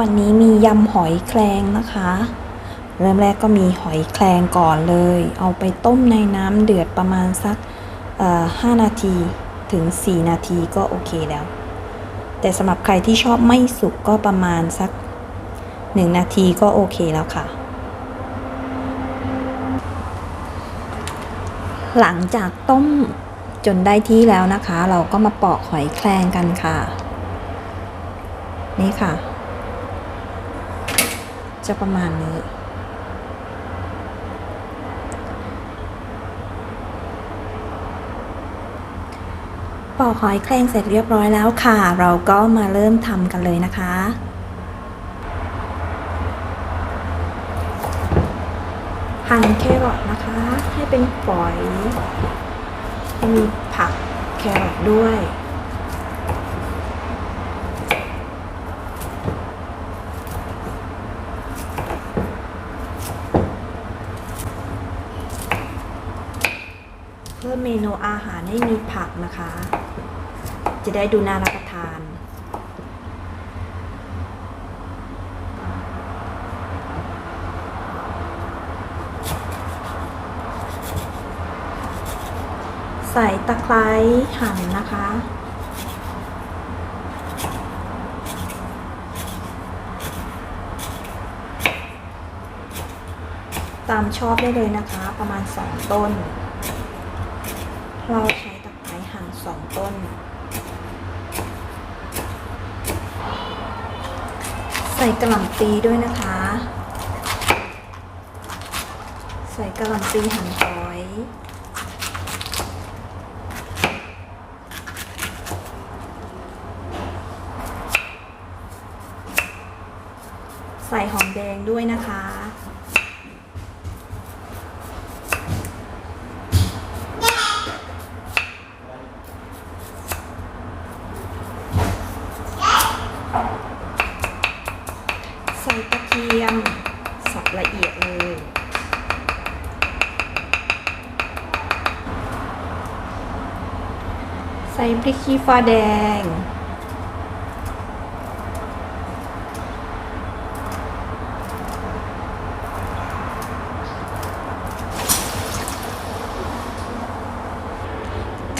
วันนี้มียำหอยแครงนะคะ เริ่มแรกก็มีหอยแครงก่อนเลย เอาไปต้มในน้ำเดือดประมาณสักเอ่อ5นาทีถึง 4 นาทีก็โอเคแล้ว แต่สำหรับใครที่ชอบไม่สุกก็ประมาณสัก 1 นาทีก็โอเคแล้วค่ะ หลังจากต้มจนได้ที่แล้วนะคะ เราก็มาปอกหอยแครงกันค่ะ นี่ค่ะ จะประมาณนี้ ปอกหอยแครงเสร็จเรียบร้อยแล้วค่ะ เราก็มาเริ่มทำกันเลยนะคะ หั่นแครอทนะคะ ให้เป็นฝอย มีผักแครอทด้วย เมเมนูอาหารให้มีผักนะคะ จะได้ดูน่ารับประทาน ใส่ตะไคร้หั่นนะคะตามชอบได้เลยนะคะ ประมาณ 2 ต้น เราใช้ตะไคร้หั่น2ต้น ใส่กระหล่ำปีด้วยนะคะ ใส่กระหล่ำปีหั่นฝอย ใส่หอมแดงด้วยนะคะ ใส่กระเทียม สับละเอียดเลย ใส่พริกขี้ฟ้าแดง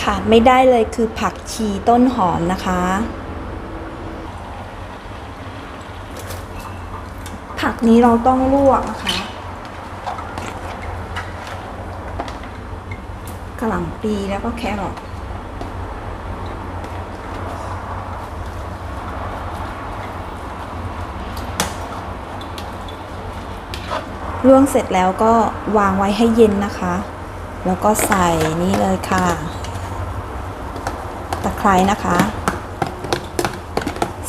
ขาดไม่ได้เลยคือผักชีต้นหอมนะคะ ผักนี้เราต้องลวกนะคะกระหล่ำปีแล้วก็แครอท ลวกเสร็จแล้วก็วางไว้ให้เย็นนะคะ แล้วก็ใส่นี่เลยค่ะ ตะไคร้นะคะ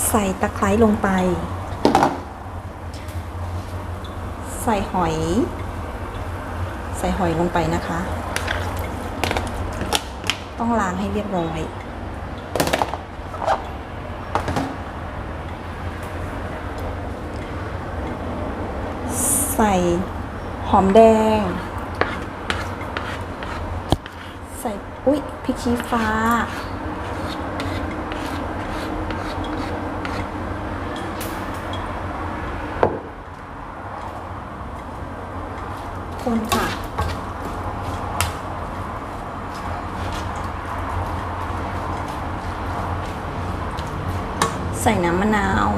ใส่ตะไคร้ลงไป ใส่หอย ใส่หอยลงไปนะคะ ต้องล้างให้เรียบร้อย ใส่หอมแดง ใส่ อุ๊ยพริกชี้ฟ้า คนค่ะใส่น้ำมะนาว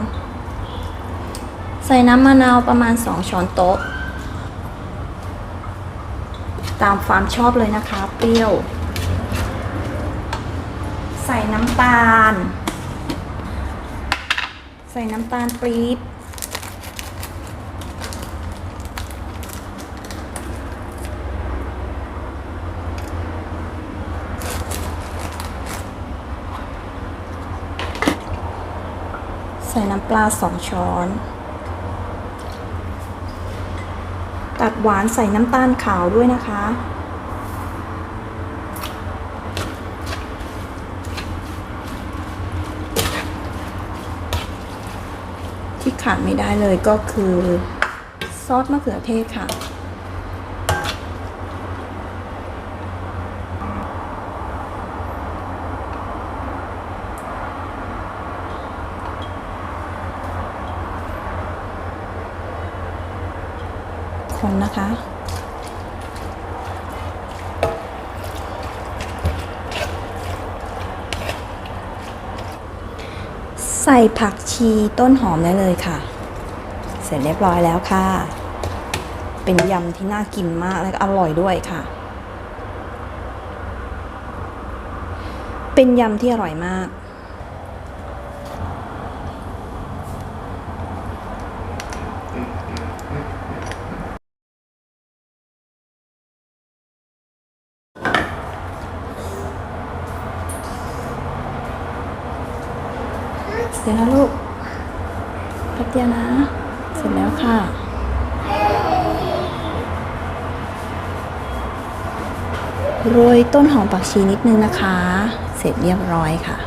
ใส่น้ำมะนาวประมาณ 2 ช้อนโต๊ะ ตามความชอบเลยนะคะ เปรี้ยว ใส่น้ำตาล ใส่น้ำตาลปรี๊บใส่น้ำปลาสองช้อน ตัดหวานใส่น้ำตาลขาวด้วยนะคะ ที่ขาดไม่ได้เลยก็คือ ซอสมะเขือเทศค่ะ คนนะคะ ใส่ผักชีต้นหอมได้เลยค่ะ เสร็จเรียบร้อยแล้วค่ะ เป็นยำที่น่ากินมากและอร่อยด้วยค่ะ เป็นยำที่อร่อยมาก เดี๋ยวนะลูกแป๊บเดียวนะ เสร็จแล้วค่ะ โรยต้นหอมผักชีนิดนึงนะคะ เสร็จเรียบร้อยค่ะ